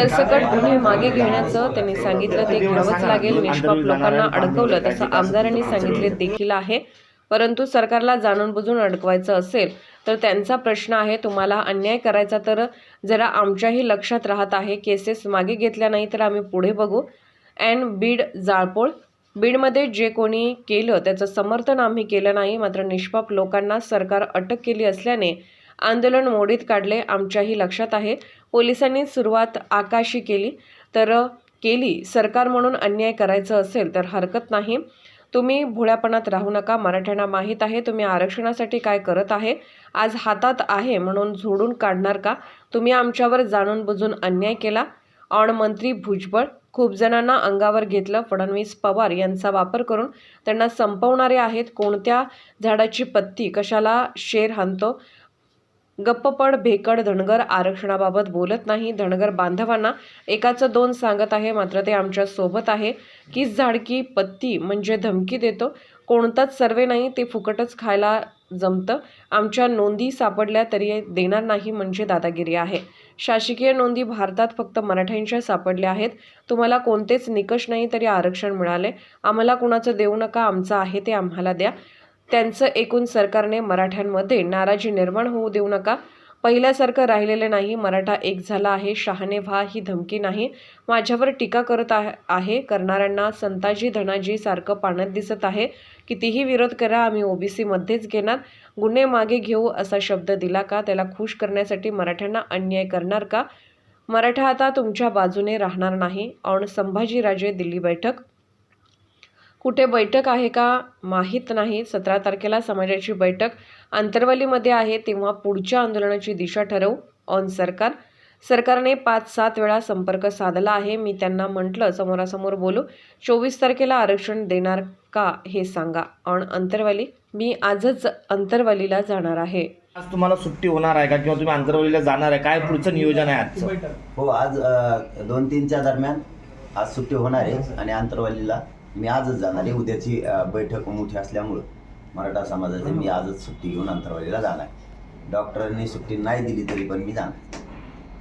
सरसकट गुन्हे मागे घेण्याचं त्यांनी सांगितलं. ते घ्यावंच लागेल. निष्पाप लोकांना अडकवलं तसं आमदारांनी सांगितले देखील आहे. परंतु सरकारला जाणून बुजून अडकवायचं असेल तर त्यांचा प्रश्न आहे तुम्हाला अन्याय करायचा तर जरा आमच्याही लक्षात राहत आहे. केसेस मागे घेतल्या नाही तर आम्ही पुढे बघू. अँड बीड जाळपोळ. बीडमध्ये जे कोणी केलं त्याचं समर्थन आम्ही केलं नाही. मात्र निष्पाप लोकांना सरकार अटक केली असल्याने आंदोलन मोडीत काढले आमच्याही लक्षात आहे. पोलिसांनी सुरुवात आकाशी केली. तर केली. सरकार म्हणून अन्याय करायचं असेल तर हरकत नाही. तुम्ही भोळ्यापणात राहू नका. मराठ्यांना माहीत आहे तुम्ही आरक्षणासाठी काय करत आहे. आज हातात आहे म्हणून झोडून काढणार का? तुम्ही आमच्यावर जाणून बुजून अन्याय केला? ऑण मंत्री भुजबळ खूप जणांना अंगावर घेतलं. फडणवीस पवार यांचा वापर करून त्यांना संपवणारे आहेत. कोणत्या झाडाची पत्ती कशाला शेर हाणतो? गप्पपड भेकड धनगर आरक्षणाबाबत बोलत नाही. धनगर बांधवांना एकाचं दोन सांगत आहे. मात्र ते आमच्यासोबत आहे. किस झाडकी पत्ती म्हणजे धमकी देतो. कोणताच सर्वे नाही. ते फुकटच खायला जमतं. आमच्या नोंदी सापडल्या तरी देणार नाही म्हणजे दादागिरी आहे. शासकीय नोंदी भारतात फक्त मराठ्यांच्या सापडल्या आहेत. तुम्हाला कोणतेच निकष नाही तरी आरक्षण मिळाले. आम्हाला कुणाचं देऊ नका. आमचं आहे ते आम्हाला द्या. त्यांचं एकूण सरकारने मराठ्यांमध्ये नाराजी निर्माण होऊ देऊ नका. पहिल्यासारखं राहिलेलं नाही. मराठा एक झाला आहे. शहाणे व्हा ही धमकी नाही. माझ्यावर टीका करत आहे- आहे. करणाऱ्यांना संताजी धनाजी सारखं पाण्यात दिसत आहे. कितीही विरोध करा आम्ही ओबीसीमध्येच घेणार. गुन्हे मागे घेऊ असा शब्द दिला का? त्याला खुश करण्यासाठी मराठ्यांना अन्याय करणार का? मराठा आता तुमच्या बाजूने राहणार नाही. ऑन संभाजीराजे दिल्ली बैठक कुठे बैठक आहे का माहीत नाही. सतरा तारखेला समाजाची बैठक आंतरवालीमध्ये आहे तेव्हा पुढच्या आंदोलनाची दिशा ठरवू ऑन सरकार. सरकारने पाच सात वेळा संपर्क साधला आहे. मी त्यांना म्हटलं समोरासमोर बोलू चोवीस तारखेला आरक्षण देणार का हे सांगा. ऑन अंतरवाली मी आजच अंतरवालीला जाणार आहे. आज तुम्हाला सुट्टी होणार आहे का किंवा तुम्ही आंतरवलीला जाणार आहे? काय पुढचं नियोजन आहे आजचं? हो आज दोन तीनच्या दरम्यान आज सुट्टी होणार आहे आणि आंतरवालीला मी आजच जाणार आहे. उद्याची अ, बैठक मोठी असल्यामुळं मराठा समाजाची मी आजच सुट्टी घेऊन आंतरवालीला जाणार डॉक्टरांनी सुट्टी नाही दिली तरी पण मी जाणार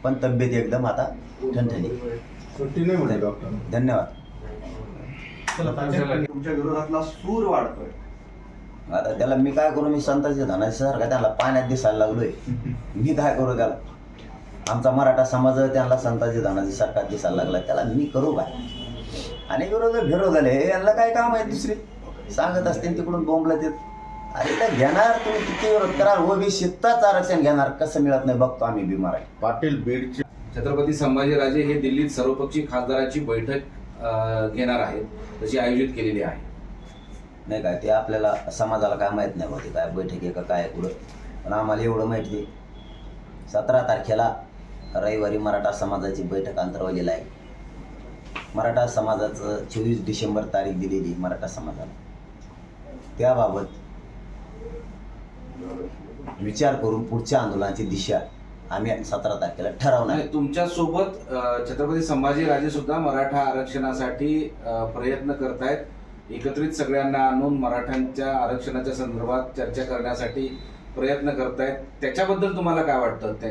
पण तब्येत एकदम आता ठणठणी सुट्टी नाही म्हणे डॉक्टर. धन्यवाद. तुमच्या विरोधातला सूर वाढतोय. आता त्याला मी काय करू? मी संताजी धनासारखा त्याला पाण्यात दिसायला लागलोय. मी काय करू त्याला? आमचा मराठा समाज त्यांना संताजी धनाजी सारखा दिसायला लागला त्याला मी करू काय? आणि विरोध विरोध झाले. यांना काय काम आहे दुसरे? सांगत असतील तिकडून बोंबलं ते अरे तर घेणार तुम्ही किती विरोध करा ओबीसीचाच आरक्षण घेणार. कसं मिळत नाही? बघतो आम्ही बिमार आहे पाटील बीडचे छत्रपती संभाजीराजे हे दिल्लीत सर्वपक्षीय खासदाराची बैठक घेणार आहेत. तशी आयोजित केलेली आहे. नाही काय ते आपल्याला समाजाला काय माहीत नाही होते काय बैठक आहे का काय कुठं? पण आम्हाला एवढं माहिती सतरा तारखेला रविवारी मराठा समाजाची बैठक अंतरवलेला आहे. मराठा समाजाचं चोवीस डिसेंबर तारीख दिलेली मराठा समाजाला. त्याबाबत विचार करून पुढच्या आंदोलनाची दिशा आम्ही सतरा तारखेला ठरवणार तुमच्यासोबत छत्रपती संभाजीराजे सुद्धा मराठा आरक्षणासाठी प्रयत्न करतायत. एकत्रित सगळ्यांना आणून मराठ्यांच्या आरक्षणाच्या संदर्भात चर्चा करण्यासाठी प्रयत्न करतायत. त्याच्याबद्दल तुम्हाला काय वाटतं ते?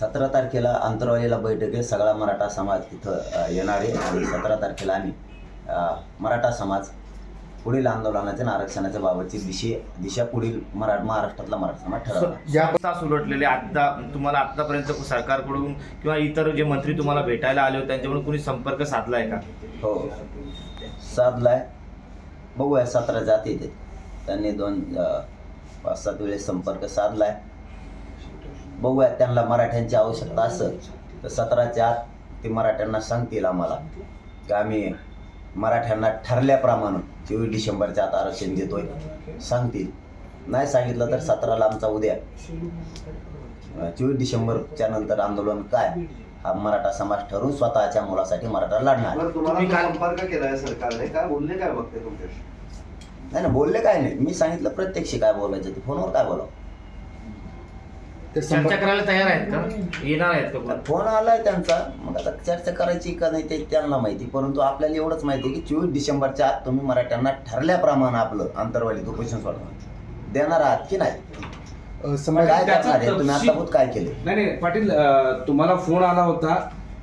सतरा तारखेला अंतरवालीला बैठक आहे. सगळा मराठा समाज तिथं येणार आहे. आणि सतरा तारखेला आम्ही मराठा समाज पुढील आंदोलनाच्या आणि आरक्षणाच्या बाबतची दिशे दिशा पुढील मरा महाराष्ट्रातला मराठा समाज तास उलटलेले आता तुम्हाला आतापर्यंत सरकारकडून किंवा इतर जे मंत्री तुम्हाला भेटायला आले होते त्यांच्याकडून कोणी संपर्क साधलाय का? हो. साधलाय. बघूया सतरा जाती त्यांनी दोन पाच सात वेळेस संपर्क साधलाय. बघूया त्यांना मराठ्यांची आवश्यकता असेल तर सतराच्या आत ते मराठ्यांना सांगतील आम्हाला की आम्ही मराठ्यांना ठरल्याप्रमाणे चोवीस डिसेंबरच्या आत आरक्षण देतोय. सांगतील. नाही सांगितलं तर सतराला आमचा उद्या. चोवीस डिसेंबरच्या नंतर आंदोलन काय? हा मराठा समाज ठरून स्वतःच्या मुलासाठी मराठा लढणार. बरं, तुम्ही तुम्हाला काय- संपर्क केलाय सरकारने. काय बोलले काय बघते तुमच्याशी? नाही ना बोलले काय नाही. मी सांगितलं प्रत्यक्ष काय बोलायचं ते. फोनवर काय बोलावं? चर्चा करायला तयार आहेत का? येणार आहेत का फोन आलाय त्यांचा. मग आता चर्चा करायची का नाही ते त्यांना माहिती. परंतु आपल्याला एवढंच माहिती आहे की चोवीस डिसेंबरच्या आत तुम्ही मराठ्यांना ठरल्याप्रमाणे आपलं आंतरवाली उपोषण सोडणार देणार आहात की नाही? काय त्याचा करणार आहे? तुम्ही तपशील- आताभूत काय केले नाही नाही पाटील अ, तुम्हाला फोन आला होता.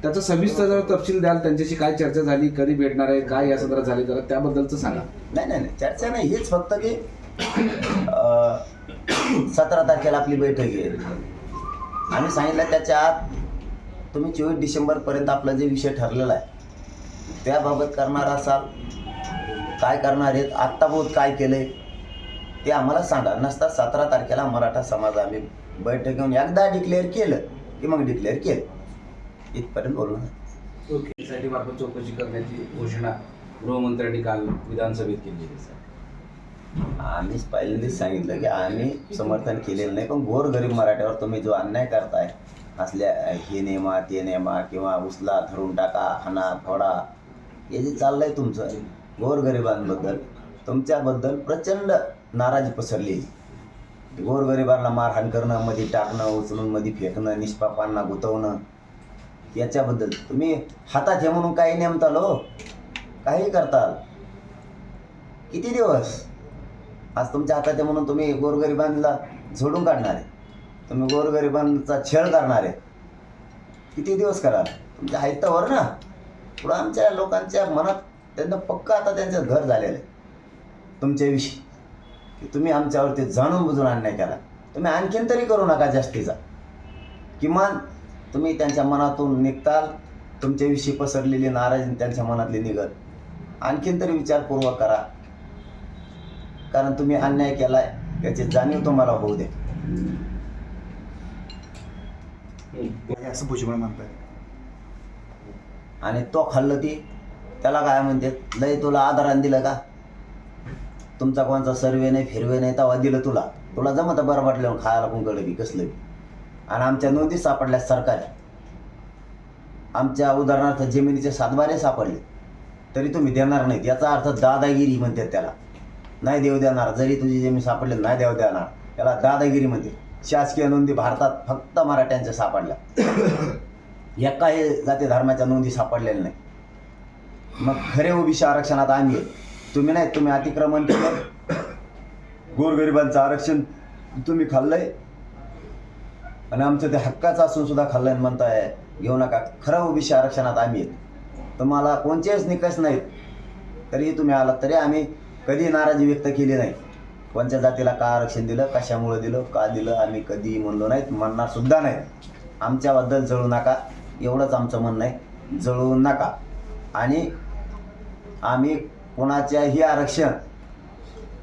त्याचा सविस्तर जर तपशील द्याल त्यांच्याशी काय चर्चा झाली कधी भेटणार आहे काय या संदर्भात झाली जरा त्याबद्दलचं सांगा. नाही नाही नाही चर्चा नाही. हीच फक्त की सतरा तारखेला आपली बैठक आहे. आम्ही सांगितलं त्याच्या आत तुम्ही चोवीस डिसेंबरपर्यंत आपला जे विषय ठरलेला आहे त्याबाबत करणार असाल काय करणार आहेत आत्ताभूत काय केलंय ते आम्हाला सांगा. नसता सतरा तारखेला मराठा समाज आम्ही बैठक घेऊन एकदा डिक्लेअर केलं की मग डिक्लेअर केलं. इथपर्यंत बोलू ना चौकशी करण्याची घोषणा गृहमंत्र्यांनी काल विधानसभेत केली आहे सर. आम्हीच पहिल्यांदाच सांगितलं की आम्ही समर्थन केलेलं नाही पण गोरगरीब मराठ्यावर तुम्ही जो अन्याय करताय असल्या हे नेमा ते नेमा किंवा उचला धरून टाका हाना फोडा हे जे चाललंय तुमचं गोरगरिबांबद्दल तुमच्याबद्दल प्रचंड नाराजी पसरली गोरगरिबांना मारहाण करणं मध्ये टाकणं उचलून मध्ये फेकणं निष्पापांना गुतवणं याच्याबद्दल तुम्ही हातात हे म्हणून काही नेमताल हो? काही करताल? किती दिवस? आज तुमच्या हातात आहे म्हणून तुम्ही गोरगरिबांना झोडून काढणार आहे. तुम्ही गोरगरिबांचा छळ करणार आहे. किती दिवस कराल? तुमच्या आयत्तावर ना. पुढं आमच्या लोकांच्या मनात त्यांना पक्का आता त्यांचं घर झालेलं आहे. तुमच्याविषयी की तुम्ही आमच्यावरती जाणून बुजून अन्याय केला तुम्ही आणखीन तरी करू नका जास्तीचा. किमान तुम्ही त्यांच्या मनातून निघताल तुमच्याविषयी पसरलेली नाराजी त्यांच्या मनातली निघत आणखीन तरी विचारपूर्वक करा. कारण तुम्ही अन्याय केलाय याची जाणीव तुम्हाला होऊ दे. असं भुजबळ म्हणतात. आणि तो खाल्लं ती त्याला काय म्हणते लय तुला आधारान दिलं का? तुमचा कोणचा सर्वे नाही फिरवे नाही तेव्हा दिलं तुला. तुला जमत बरं वाटलं खायला पण कळलं बी कसलं बी. आणि आमच्या नोंदी सापडल्या सरकारी. आमच्या उदाहरणार्थ जमिनीचे सातबारे सापडले. तरी तुम्ही देणार नाहीत. याचा अर्थ दादागिरी म्हणतात त्याला. नाही देऊ देणार. जरी तुझी जमीन सापडली नाही देऊ देणार. याला दादागिरी म्हणते शासकीय नोंदी भारतात फक्त मराठ्यांच्या सापडल्या. एकाही जाती धर्माच्या नोंदी सापडलेल्या नाही. मग खरे ओबीसी आरक्षणात आम्ही तुम्ही नाही तुम्ही अतिक्रमण केलं. गोरगरिबांचं आरक्षण तुम्ही खाल्लंय. आणि आमचं ते हक्काचं असून सुद्धा खाल्लंय आणि म्हणताय घेऊ नका. खरं ओबीसी आरक्षणात आम्ही आहेत तुम्हाला कोणतेच निकष नाहीत. तरीही तुम्ही आलात तरी आम्ही कधी नाराजी व्यक्त केली नाही. कोणत्या जातीला का आरक्षण दिलं कशामुळं दिलं का दिलं आम्ही कधी म्हणलो नाहीत म्हणणार सुद्धा नाही आमच्याबद्दल जळू नका एवढंच आमचं म्हणणं आहे. जळू नका. आणि आम्ही कोणाच्याही आरक्षण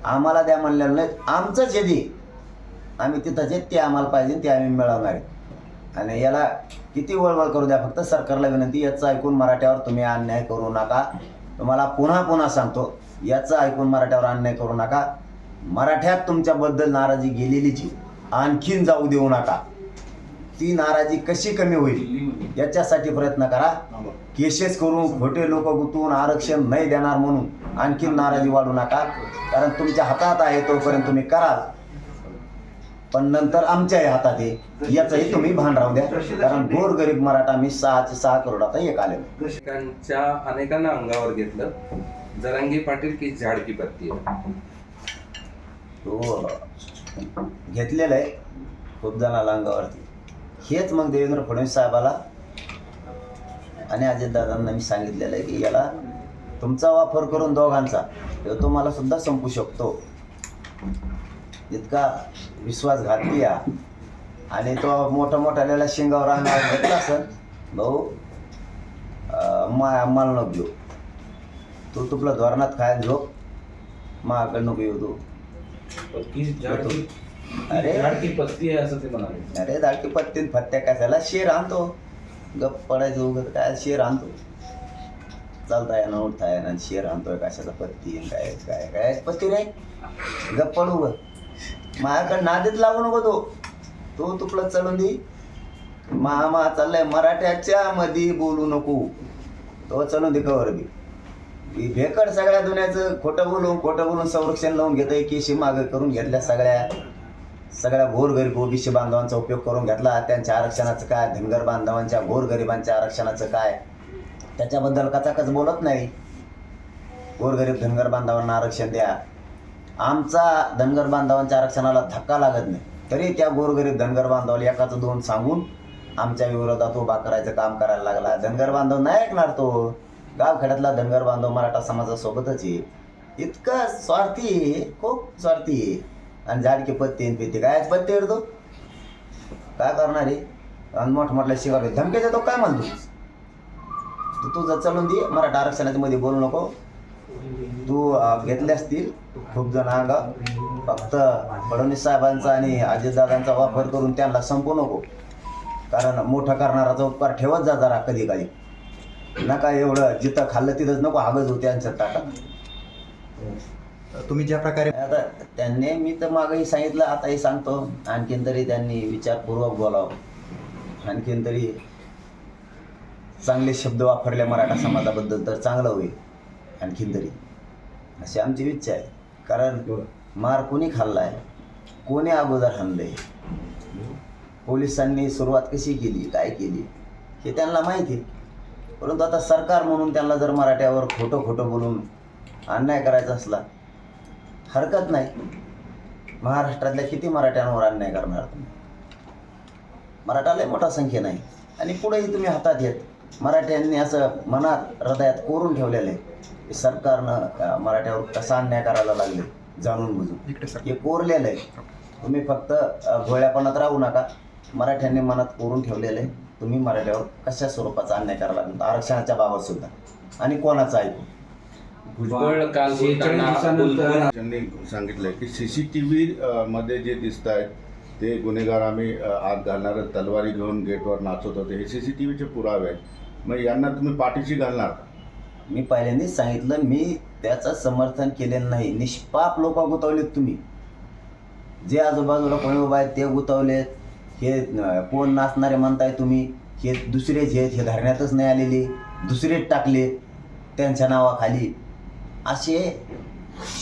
आम्हाला द्या म्हणलेलं नाही आमचंच येते आम्ही तिथं जे ते आम्हाला पाहिजे ते आम्ही मिळवणार आहे. आणि याला किती वळवळ करू द्या फक्त सरकारला विनंती याचं ऐकून मराठ्यावर तुम्ही अन्याय करू नका. तुम्हाला पुन्हा पुन्हा सांगतो याचं ऐकून मराठ्यावर अन्याय करू नका. मराठ्यात तुमच्याबद्दल नाराजी गेलेलीच आणखीन जाऊ देऊ नका. ती नाराजी कशी कमी होईल? याच्यासाठी प्रयत्न करा. केसेस करून खोटे लोक गुंतवून आरक्षण नाही देणार म्हणून आणखीन नाराजी वाढू नका. कारण तुमच्या हातात आहे तोपर्यंत तुम्ही कराल. पण नंतर आमच्याही हातात आहे. याचंही तुम्ही भान राहू द्या. कारण गोरगरीब मराठा मी सहाचे सहा करोडाचा एक आले दशकांच्या अनेकांना अंगावर घेतलं. जरांगी पाटील की झाड की पत्ती आहे. हो. तो घेतलेला आहे खूप जणाला अंगावरती हेच मग देवेंद्र फडणवीस साहेबाला आणि अजितदादांना मी सांगितलेलं आहे की याला तुमचा वापर करून दोघांचा तो तुम्हाला सुद्धा संपू शकतो. इतका विश्वासघाती या. आणि तो मोठा मोठ्याला शिंगावर अंगावर घेतला असेल भाऊ मा मला नको घेऊ. तू तुपला धोरणात खायला झोप? माझ्याकडे नको येऊ तू की झाड की अरे. झाड की पत्ती आहे असं ते म्हणाले. अरे दाटकी पत्तीन फत्त्या कशाला? शेर आणतो. गप पडायचं उगत काय? शेर आणतो. चालता येणं उठता आणि शेर आणतोय कशाचा? पत्ती आणि काय काय काय? पत्ती रे. गप पडू ग माझ्याकडे नादीत लागू नको तो. तो तुपलं चढून दे. मामा चाललाय मराठ्याच्या मध्ये बोलू नको. तो चढून दे कवर बी. भेकड सगळ्या दुन्याचं खोटं बोलून खोटं बोलून संरक्षण लावून घेतोय केशी मागं करून घेतल्या सगळ्या सगळ्या गोरगरीब ओबीसी बांधवांचा उपयोग करून घेतला. त्यांच्या आरक्षणाचं काय? धनगर बांधवांच्या गोरगरिबांच्या आरक्षणाचं काय? त्याच्याबद्दल कचाकच बोलत नाही. गोरगरीब धनगर बांधवांना आरक्षण द्या. आमचा धनगर बांधवांच्या आरक्षणाला धक्का लागत नाही. तरी त्या गोरगरीब धनगर बांधवाला एकाचं दोन सांगून आमच्या विरोधात उभा करायचं काम करायला लागला. धनगर बांधव नाही ऐकणार तो. गावखेड्यातला धनगर बांधव मराठा समाजासोबतच आहे. इतका स्वार्थी आहे, खूप स्वार्थी आहे. आणि झाडके पत्ते आणि पिते काय पत्ते येतो तो? काय करणार आहे? आणि मोठमोठल्या शिवाय धमके देतो काय म्हणतो तू? तुझं चलून दे. मराठा आरक्षणाच्या मध्ये बोलू नको. तू घेतले असतील खूप जण अंग फक्त फडणवीस साहेबांचा आणि अजितदादांचा वापर करून त्यांना संपू नको. कारण मोठा करणाराचा उपकार ठेवत जा जरा कधी काळी नका एवढं जिथं खाल्लं तिथंच नको हागज होते त्यांच्या ताटात तुम्ही ज्या प्रकारे आता त्यांनी मी तर मागही सांगितलं आताही सांगतो. आणखीन तरी त्यांनी विचारपूर्वक बोलावं. आणखीन तरी चांगले शब्द वापरले मराठा समाजाबद्दल तर चांगलं होईल आणखीन तरी. अशी आमची इच्छा आहे. कारण मार कोणी खाल्लाय? कोणी अगोदर हाणलंय? पोलिसांनी सुरुवात कशी केली? काय केली? हे त्यांना माहिती आहे. परंतु आता सरकार म्हणून त्यांना जर मराठ्यावर खोटं खोटं बोलून अन्याय करायचा असला हरकत नाही. महाराष्ट्रातल्या किती मराठ्यांवर अन्याय करणार तुम्ही? मराठा लय मोठा संख्या नाही आणि पुढेही तुम्ही हातात येत. मराठ्यांनी असं मनात हृदयात कोरून ठेवलेलं आहे की सरकारनं मराठ्यावर कसा अन्याय करायला लागले जाणून बुजून. हे कोरलेलं आहे. तुम्ही फक्त भोळ्यापणात राहू नका. मराठ्यांनी मनात कोरून ठेवलेलं आहे. तुम्ही मराठ्यावर कशा स्वरूपाचा अन्याय करायला लागला? आरक्षणाच्या बाबत सुद्धा. आणि कोणाचं ऐकू त्यांनी सांगितलंय की सी सी टी व्ही मध्ये जे दिसत आहेत ते गुन्हेगार आम्ही आत घालणार तलवारी घेऊन गेटवर नाचत होते. हे सी सी टी व्हीचे पुरावे आहेत. मग यांना तुम्ही पाठीशी घालणार? मी पहिल्यांदाच सांगितलं मी त्याचं समर्थन केलेलं नाही. निष्पाप लोक गुतवलेत तुम्ही. जे आजूबाजूला कोणी उभा आहेत ते गुतवलेत. हे कोण नाचणारे म्हणताय तुम्ही हे दुसरेच हे हे धरण्यातच नाही आलेले दुसरेच टाकले त्यांच्या नावाखाली. असे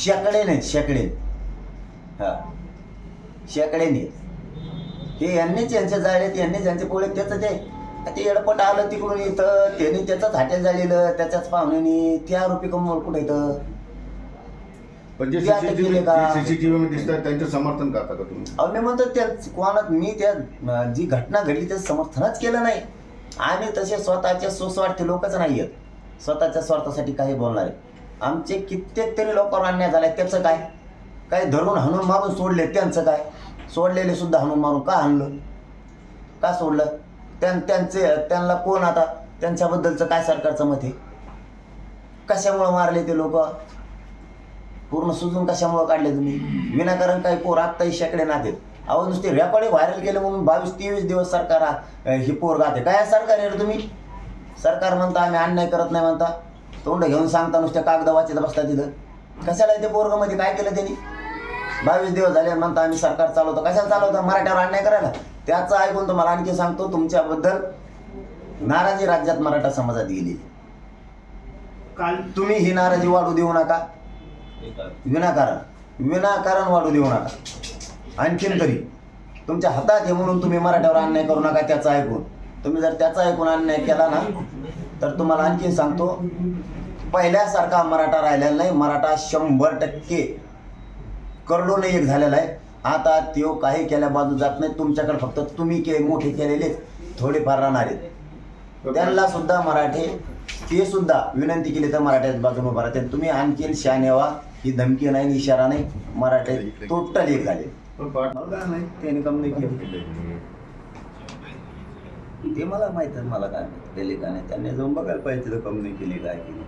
शेकडे नाहीत शेकडे. हां. शेकडे नाहीत. हे यांनीच यांचे जाळलेत यांनीच यांचे पोळे त्याचं ते ते एडपट आलं तिकडून इथं त्यांनी त्याचंच हाटेल जाळलेलं त्याच्याच पाहुण्याने त्या आरोपी कमवलं कुठं इथं? पण जे ते आता केले का? सीसीटीव्ही मध्ये दिसत आहेत त्यांचं समर्थन करता का तुम्ही? अहो मी म्हणतो त्या कोणा मी त्या अं, जी घटना घडली त्याचं समर्थनच केलं नाही. आम्ही तसे स्वतःचे सुस्वार्थी लोकच नाही आहेत स्वतःच्या स्वार्थासाठी काही बोलणारे. आमचे कित्येक तरी लोकांवर अन्याय झालाय त्याचं काय? काय धरून हाणून मारून सोडले त्यांचं काय? सोडलेले सुद्धा हाणून मारून का हाणलं का सोडलं? त्यां त्यांचे त्यांना कोण आता? त्यांच्याबद्दलचं काय सरकारचं मत आहे? कशामुळं मारले ते लोक? पूर्ण सुजून कशामुळं काढले तुम्ही? विनाकारण काही पोर आत्ताही शेकडे नातेत अहो नुसते रेकॉर्डिंग व्हायरल केलं म्हणून बावीस तेवीस दिवस सरकार ही पोर गाते. काय सरकार आहे तुम्ही? सरकार म्हणता आम्ही अन्याय करत नाही म्हणता. तोंड घेऊन सांगता नुसत्या कागद वाचत बसता तिथं. कशाला ते पोरगामध्ये? काय केलं त्यांनी? बावीस दिवस झाले म्हणता आम्ही सरकार चालवतो. कशाला चालवतो? मराठ्यावर अन्याय करायला? त्याचं ऐकून तुम्हाला आणखी सांगतो तुमच्याबद्दल नाराजी राज्यात मराठा समाजात गेली काल तुम्ही ही नाराजी वाढू देऊ नका. विनाकारण. विनाकारण. वाढू देऊ नका. आणखीन तरी तुमच्या हातात आहे म्हणून तुम्ही मराठ्यावर अन्याय करू नका त्याचा ऐकून. तुम्ही जर त्याचा ऐकून अन्याय केला ना तर तुम्हाला आणखीन सांगतो पहिल्यासारखा मराठा राहिलेला नाही. मराठा शंभर टक्के करोडून एक झालेला आहे. आता त्यो काही केल्या बाजू जात नाही. तुमच्याकडे फक्त तुम्ही के मोठे केलेले थोडेफार राहणार. आहेत त्यांना सुद्धा मराठी ते सुद्धा विनंती केली तर मराठ्यात बाजून उभा राहते तुम्ही आणखीन शानेवा ही धमकी नाही इशारा नाही. मराठे टोटल एक झाले. त्याने कम नाही केलं. ते मला माहीत आहे मला काय माहीत केले का नाही. त्यांनी जाऊन बघायला पाहिजे तिथं कम नाही केली काय केली.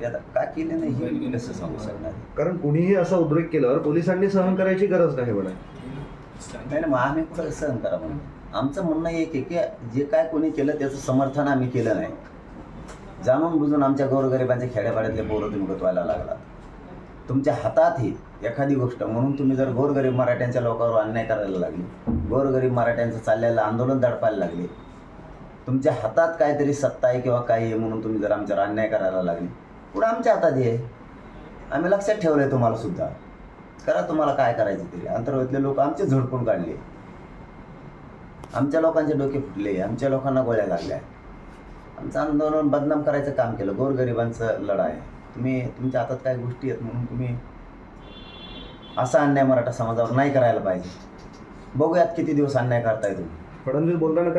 ते आता का केले नाही हे कसं सांगू शकणार? कारण कुणीही असा उद्रेक केल्यावर पोलिसांनी सहन करायची गरज नाही म्हणा. नाही ना मग आम्ही कुठं सहन करा म्हणून आमचं म्हणणं एक आहे की जे काय कोणी केलं त्याचं समर्थन आम्ही केलं नाही. जाणून बुजून आमच्या गोरगरिबांच्या खेड्यापाड्यातले पोरं तुम्ही गुतवायला लागला तुमच्या हातात ही एखादी गोष्ट. म्हणून तुम्ही जर गोरगरीब मराठ्यांच्या लोकांवर अन्याय करायला लागले गोरगरीब मराठ्यांचं चाललेलं आंदोलन दडपायला लागले तुमच्या हातात काहीतरी सत्ता आहे किंवा काही आहे म्हणून तुम्ही जर आमच्यावर अन्याय करायला लागले पुढे आमच्या हातात आहे. आम्ही लक्षात ठेवलं आहे तुम्हाला सुद्धा. करा तुम्हाला काय करायचं तरी अंतर्गतले लोक आमचे झोडपून काढले. आमच्या लोकांचे डोके फुटले आमच्या लोकांना गोळ्या लागल्या. आमचं आंदोलन बदनाम करायचं काम केलं. गोरगरिबांचं लढा आहे तुम्ही तुमच्या हातात काही गोष्टी आहेत म्हणून तुम्ही असा अन्याय मराठा समाजावर नाही करायला पाहिजे. बघूयात किती दिवस अन्याय करताय तुम्ही. फडणवीस बोलताना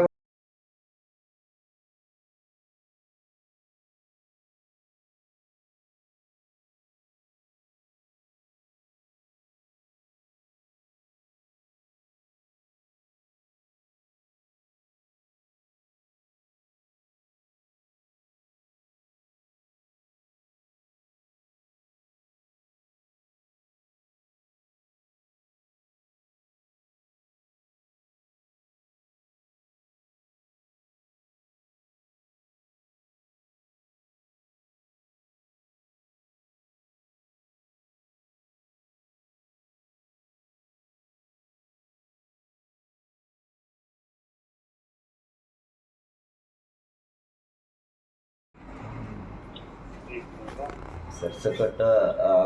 सरसकट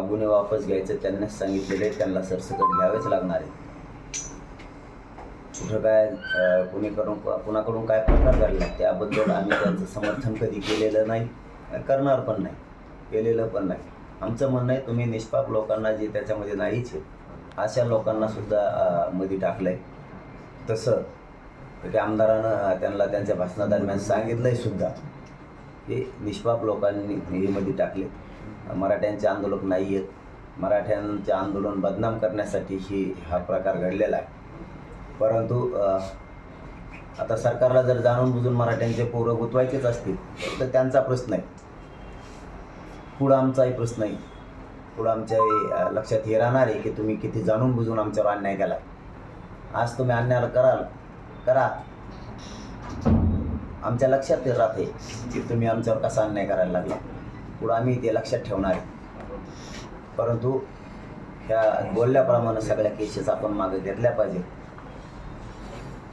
गुन्हे वापस घ्यायचे त्यांनाच सांगितलेले आहे, त्यांना सरसकट घ्यावेच लागणार आहे. कुठं काय कुणीकडून कुणाकडून काय प्रकार घडला त्याबद्दल आम्ही त्यांचं समर्थन कधी केलेलं नाही करणार पण नाही केलेलं पण नाही. आमचं म्हणणं आहे तुम्ही निष्पाप लोकांना जे त्याच्यामध्ये नाहीच आहे अशा लोकांना सुद्धा मध्ये टाकलं आहे तसं की आमदारानं त्यांना त्यांच्या भाषणादरम्यान सांगितलं आहे सुद्धा हे निष्पाप लोकांनी हे मध्ये टाकले. मराठ्यांचे आंदोलक नाही आहेत. मराठ्यांचे आंदोलन बदनाम करण्यासाठी ही हा प्रकार घडलेला आहे. परंतु आता सरकारला जर जाणून बुजून मराठ्यांचे पोरं गुंतवायचेच असतील तर त्यांचा प्रश्न आहे. पुढं आमचाही प्रश्न आहे. पुढं आमच्या लक्षात हे राहणार आहे की तुम्ही किती जाणून बुजून आमच्यावर अन्याय केला. आज तुम्ही अन्याय कराल करा. आमच्या लक्षात राहते की तुम्ही आमच्यावर कसा अन्याय करायला लागला. पुढं आम्ही ते लक्षात ठेवणार आहे. परंतु ह्या बोलल्याप्रमाणे सगळ्या केसेस आपण मागे घेतल्या पाहिजे.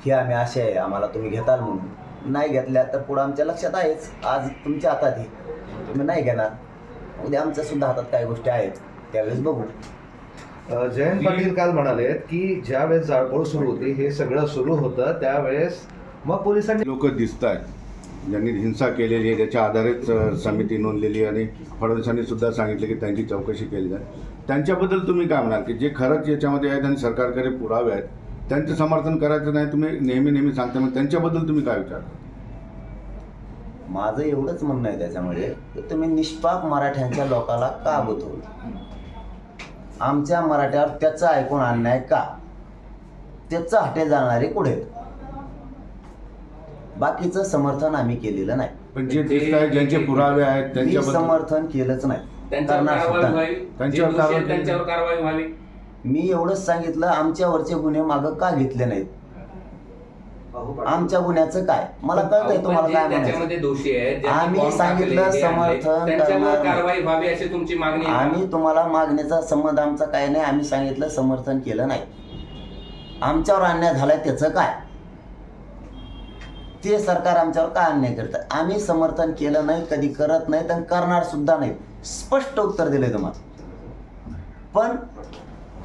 ही आम्ही आशा आहे आम्हाला तुम्ही घेताल म्हणून. नाही घेतल्या तर पुढं आमच्या लक्षात आहेच. आज तुमच्या हातात आहे. तुम्ही नाही घेणार. उद्या आमच्या सुद्धा हातात काही गोष्टी आहेत. त्यावेळेस बघू. जयंत पाटील काल म्हणाले की ज्या वेळेस जाळपोळ सुरू होती हे सगळं सुरू होतं त्यावेळेस मग पोलिसांनी लोक दिसत आहेत ज्यांनी हिंसा केलेली आहे त्याच्या आधारेच समिती नोंदलेली आहे आणि फडणवीसांनी सुद्धा सांगितलं की त्यांची चौकशी केली जाईल. त्यांच्याबद्दल तुम्ही काय म्हणाल? की जे खरंच याच्यामध्ये आहेत आणि सरकारकडे पुरावे आहेत त्यांचं समर्थन करायचं नाही तुम्ही नेहमी नेहमी सांगता मग त्यांच्याबद्दल तुम्ही काय विचार? माझं एवढंच म्हणणं आहे त्याच्यामध्ये की तुम्ही निष्पाप मराठ्यांच्या लोकाला का बोलतो आमच्या मराठ्यावर त्याचा ऐकून अन्याय का? त्याचं हटे जाणारे कुठे? बाकीचं समर्थन आम्ही केलेलं नाही. पण जे दिसत आहेत ज्यांचे पुरावे आहेत मी त्यांच्याबद्दल समर्थन केलंच नाही. त्यांच्यावर करणार कारवाई सुद्धा. व्हावी. त्यांच्यावर जे दोषी आहेत कारवाई- त्यांच्यावर कारवाई व्हावी. मी एवढंच सांगितलं आमच्यावरचे गुन्हे मागं का घेतले नाहीत? आमच्या गुन्ह्याचं काय? मला कळतंय तुम्हाला पण काय जे म्हणायचं. त्याच्यामध्ये दोषी आहेत ज्यांनी आम्ही बॉम्ब सांगितलं टाकले, हे आणले, समर्थन त्यांच्यावर करणार नाही. कारवाई व्हावी अशी तुमची मागणी आहे का? आम्ही तुम्हाला मागण्याचा संबंध आमचा काय नाही आम्ही सांगितलं समर्थन केलं नाही. आमच्यावर अन्याय झालाय त्याचं काय? ते सरकार आमच्यावर काय अन्याय करतं? आम्ही समर्थन केलं नाही कधी करत नाही तर करणार सुद्धा नाही. स्पष्ट उत्तर दिलंय तुम्हाला. पण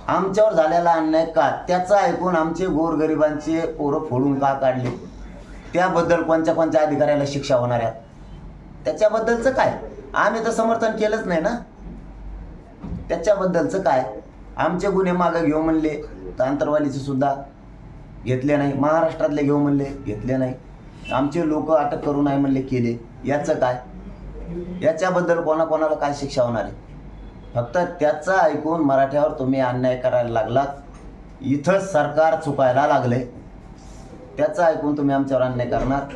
आमच्यावर झालेला अन्याय का? त्याचं ऐकून आमचे गोरगरिबांचे पोरं फोडून का काढले? त्याबद्दल कोणत्या कोणत्या अधिकाऱ्याला शिक्षा होणार आहे? त्याच्याबद्दलचं काय? आम्ही तर समर्थन केलंच नाही ना? त्याच्याबद्दलचं काय? आमचे गुन्हे मागं घेऊ म्हणले तर आंतरवालीचे सुद्धा घेतले नाही. महाराष्ट्रातले घेऊ म्हणले घेतले नाही. आमचे लोक अटक करू नाही म्हणले केले. याचं काय? याच्याबद्दल कोणाकोणाला काय शिक्षा होणार आहे? फक्त त्याचं ऐकून मराठ्यावर तुम्ही अन्याय करायला लागलात. इथं सरकार चुकायला लागले त्याचं ऐकून तुम्ही आमच्यावर अन्याय करणार.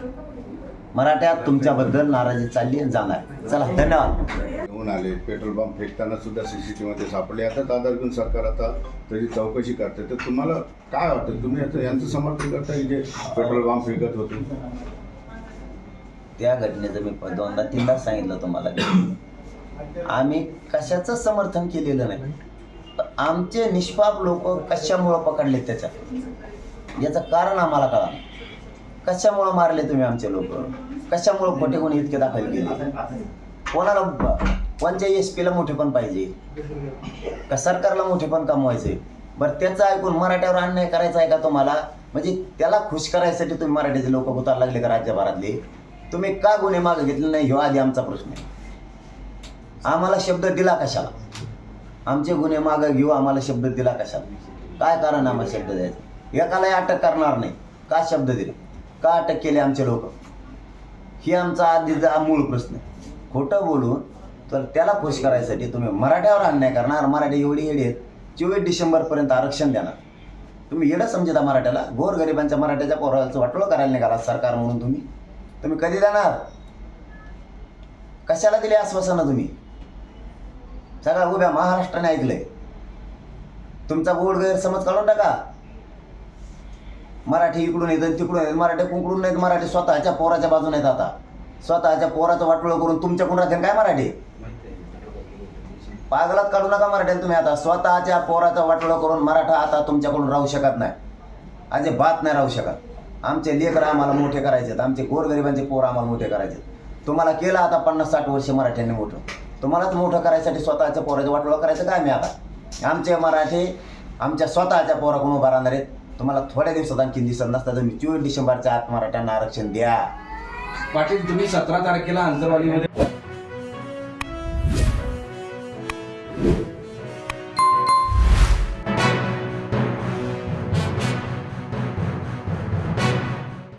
मराठ्यात तुमच्याबद्दल नाराजी चालली आणि जाणार. चला धन्यवाद. घेऊन आले. पेट्रोल पंप फेकताना सुद्धा सी सी टी मध्ये सापडले. आता दादा घेऊन सरकार आता त्याची चौकशी करते. तर तुम्हाला काय वाटतं? तुम्ही आता यांचं समर्थन करता की जे पेट्रोल पंप फेकत होते? त्या घटनेचं मी दोनदा तीनदा सांगितलं तुम्हाला. आम्ही कशाचं समर्थन केलेलं नाही? आमचे निष्पाप लोक कशामुळं पकडले त्याच्यात? याचं कारण आम्हाला कळा. कशामुळं मारले तुम्ही आमचे लोक? कशामुळं खोटे कोणी इतके दाखल केले? कोणाला ब- कोणत्या एस पीला मोठे पण पाहिजे. का सरकारला मोठे पण कमवायचे. बरं त्याचं ऐकून मराठ्यावर अन्याय करायचा आहे का तुम्हाला? म्हणजे त्याला खुश करायसाठी तुम्ही मराठीचे लोक उतार लागले का राज्यभरातले? तुम्ही का गुन्हे मागे घेतले नाही? ह्यो आधी आमचा प्रश्न आहे. आम्हाला शब्द दिला कशाला? आमचे गुन्हे मागं घेऊ आम्हाला शब्द दिला कशाला? काय कारण आम्हाला शब्द द्यायचा? एकालाही अटक करणार नाही. का शब्द दिले? का अटक केले आमचे लोक? ही आमचा आधीचा मूळ प्रश्न आहे. खोटं बोलून तर त्याला खुश करायसाठी तुम्ही मराठ्यावर अन्याय करणार. मराठी एवढी येडी आहेत चोवीस डिसेंबरपर्यंत आरक्षण देणार. तुम्ही येडं समजता मराठ्याला. गोरगरिबांच्या मराठ्याच्या पोराचं वाटोळं करायला निघाला सरकार म्हणून तुम्ही. तुम्ही कधी देणार? कशाला दिले आश्वासनं तुम्ही? सगळ्या उभ्या महाराष्ट्राने ऐकलंय. तुमचा गोड गैरसमज काढून टाका. मराठी इकडून येतात तिकडून येतात मराठी कुंकडून नाहीत. मराठी स्वतःच्या पोराच्या बाजून येत आता स्वतःच्या पोराचं वाटोळं करून तुमच्या कुणात काय मराठी? पागलात काढू नका मराठ्याला तुम्ही आता. स्वतःच्या पोराचा वाटोळा करून मराठा आता तुमच्याकडून राहू शकत नाही. अजिबात नाही राहू शकत. आमचे लेकर आम्हाला मोठे करायचे आमचे गोरगरिबांचे पोर आम्हाला मोठे करायचे तुम्हाला केलं आता पन्नास साठ वर्ष मराठ्यांनी मोठं. तुम्हालाच मोठं करायसाठी स्वतःच्या पोराचा वाटोळा करायचं काय मी आता? आमचे मराठी आमच्या स्वतःच्या पोराकडून उभा राहणार आहेत. तुम्हाला थोड्या दिवसात आणखी दिसत नसता. तुम्ही चोवीस डिसेंबरच्या आत मराठ्यांना आरक्षण द्या. पाटील तुम्ही सतरा तारखेला अंतरवालीमध्ये